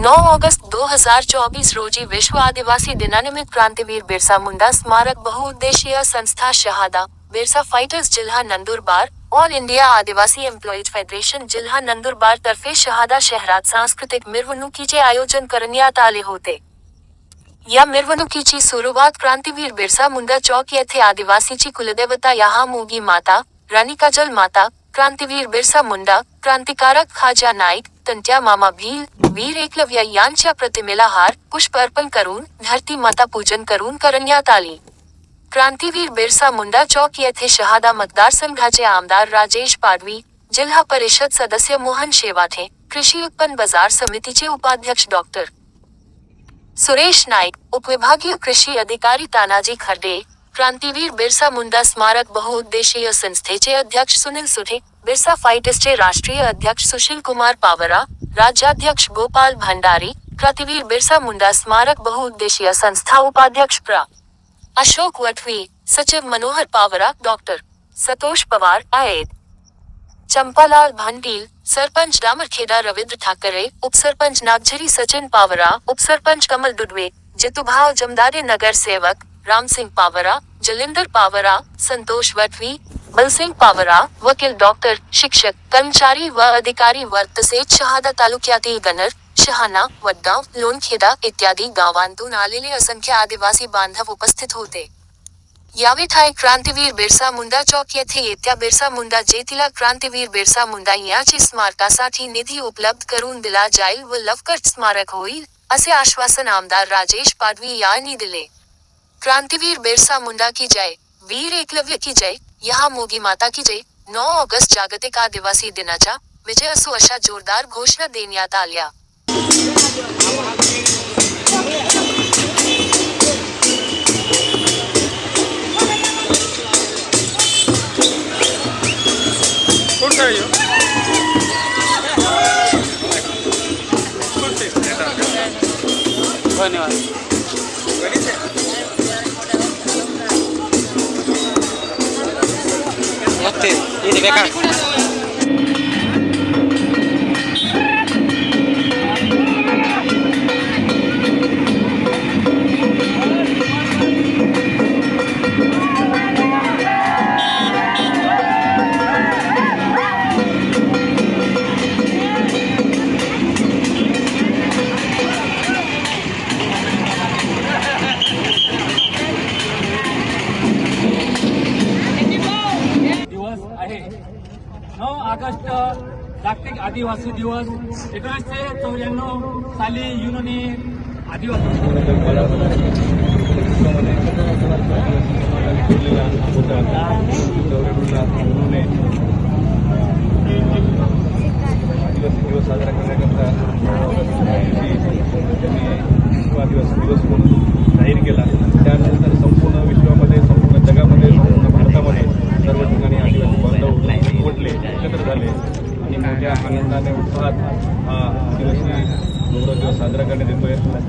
नौ August 2024 रोजी विश्व आदिवासी दिनानिमित्त क्रांतिवीर बिरसा मुंडा स्मारक बहुउद्देशीय संस्था शहादा, बिरसा फायटर्स जिल्हा Nandurbar all India Adivasi employees federation जिल्हा नंदुरबार तर्फे शहादा शहरात सांस्कृतिक मिरवणुकीचे आयोजन करण्यात आले होते। या मिरवणुकीची सुरुवात क्रांतीवीर बिरसा मुंडा चौक येथे आदिवासीची कुलदेवता यहा मोगी माता रानिकाजल माता, क्रांतीवीर बिरसा मुंडा, क्रांतिकारक खाजा नाईक तंट्या मामा भील, वीर एकलव्य यांच्या प्रतिमेला हार, पुष्प अर्पण करून, धरती माता पूजन करून करण्यात आली. क्रांतीवीर बिरसा मुंडा चौक येथे शहादा मतदारसंघाचे आमदार राजेश पाडवी, जिल्हा परिषद सदस्य मोहन शेवाथे, कृषी उत्पन्न बाज़ार समितीचे उपाध्यक्ष डॉक्टर सुरेश नाईक, उपविभागीय कृषी अधिकारी तानाजी खर्डे क्रांतीवीर बिरसा मुंडा स्मारक बहुउद्देशीय संस्थेचे अध्यक्ष सुनील सुठे बिरसा फाइटिस्टचे राष्ट्रीय अध्यक्ष सुशील कुमार पावरा, राज्याध्यक्ष गोपाल भंडारी, क्रांतीवीर बिरसा मुंडा स्मारक बहुउद्देशीय संस्था उपाध्यक्ष प्रा. अशोक वठवी सचिव मनोहर पावरा, डॉक्टर सतोष पवार आहेत चंपालाल भांडील, सरपंच डामरखेडा रवींद्र ठाकरे, उपसरपंच नागझरी सचिन पावरा, उपसरपंच कमल दुडवे जितुभाव जमदारे नगर सेवक राम सिंह पावरा, जलिंदर पावरा, संतोष वठवी बलसिंग पावरा, वकील डॉक्टर, शिक्षक, कर्मचारी व अधिकारी वर्ग तसेच शहादा तालुक्यातील गनर शहाणा वडगाव लोणखेडा इत्यादी गावांतून आलेले असंख्य आदिवासी बांधव उपस्थित होते. यावेळी क्रांतीवीर बिरसा मुंडा चौक येथे येत्या बिरसा मुंडा जयंतीला क्रांतीवीर बिरसा मुंडा यांची स्मारकासाठी निधी उपलब्ध करून दिला जाईल व लवकरच स्मारक होईल, असे आश्वासन आमदार राजेश पाडवी यांनी दिले. क्रांतीवीर बिरसा मुंडा की जय वीर एकलव्य की जय यहाँ मोगी माता की जय नऊ ऑगस्ट जागतिक आदिवासी दिनाच्या विजय असो अशा जोरदार घोषणा देण्यात आल्या? धन्यवाद. Y de આદિવાસી દિવસ ઓગણીસો ચોર્યાણું સાલી યુનોની આદિવાસી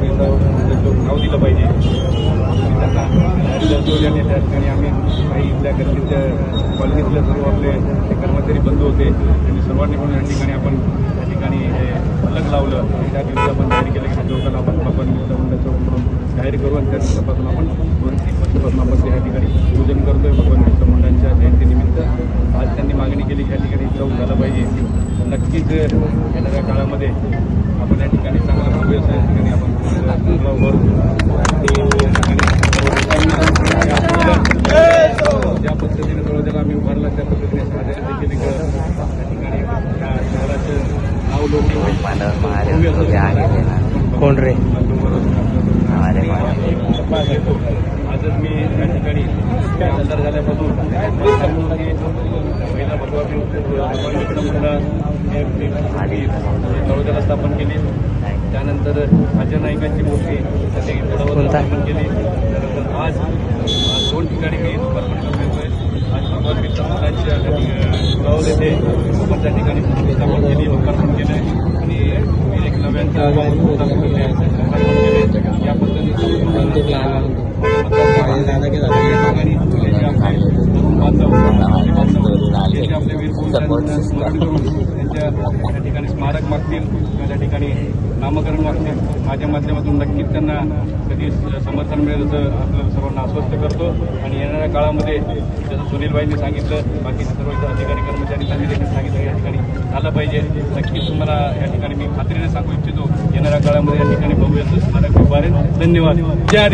किंवा भगवान म्हणजे नाव दिलं पाहिजे. त्यांना त्या ठिकाणी आम्ही काही इथल्या गल्लीच्या कॉलनीतले सर्व आपले कर्मचारी बंधू होते. त्यांनी सर्वांनी म्हणून या ठिकाणी आपण त्या ठिकाणी हे लावलं. त्या दिवशी आपण जाहीर केलं की लोकांना आपण आपण भगवान म्हणून जाहीर करू आणि त्या दिवसापासून आपण दोन तीन वर्षापासून आपण त्या ठिकाणी पूजन करतोय. भगवान बिरसा मुंडांच्या जयंतीनिमित्त. आज त्यांनी मागणी केली की या ठिकाणी चौक झालं पाहिजे. नक्कीच येणाऱ्या काळामध्ये आपण या ठिकाणी चांगला भव्य असं या ठिकाणी या ठिकाणी ज्या पद्धतीने थोडं आम्ही उभारला त्या पद्धतीने साध्या देखील त्या ठिकाणी या शहराचं नाव लोक कोण रे आजच मी त्या ठिकाणी आमदार झाल्यापासून पहिला भगवान तळोद्याला स्थापन केली. त्यानंतर अजय नाईकांची मूर्ती त्या ठिकाणी पुढं केली त्यानंतर आज दोन ठिकाणी मी आज भगवान त्या ठिकाणी गाव येथे आपण त्या ठिकाणी स्थापन केली लोकार्पण केलं आणि एक नव्यांचं स्थापन केले लोकार्पण केले या पद्धतीने ठिकाणी तरुण बांधव आपले बांधव, जे जे आपले वीर पुरुषांना स्मरण करून त्यांच्या त्या ठिकाणी स्मारक मागतील किंवा त्या ठिकाणी नामकरण मागतील. माझ्या माध्यमातून नक्कीच त्यांना कधी समर्थन मिळेल असं आपल्याला सर्वांना आश्वस्त करतो. आणि येणाऱ्या काळामध्ये जसं सुनीलबाईंनी सांगितलं बाकीचे सर्व अधिकारी कर्मचारी त्यांनी देखील सांगितलं या ठिकाणी झालं पाहिजे. नक्कीच तुम्हाला या ठिकाणी मी खात्रीने सांगू इच्छितो येणाऱ्या काळामध्ये या ठिकाणी बघूया स्मारक उभारेल. धन्यवाद. जय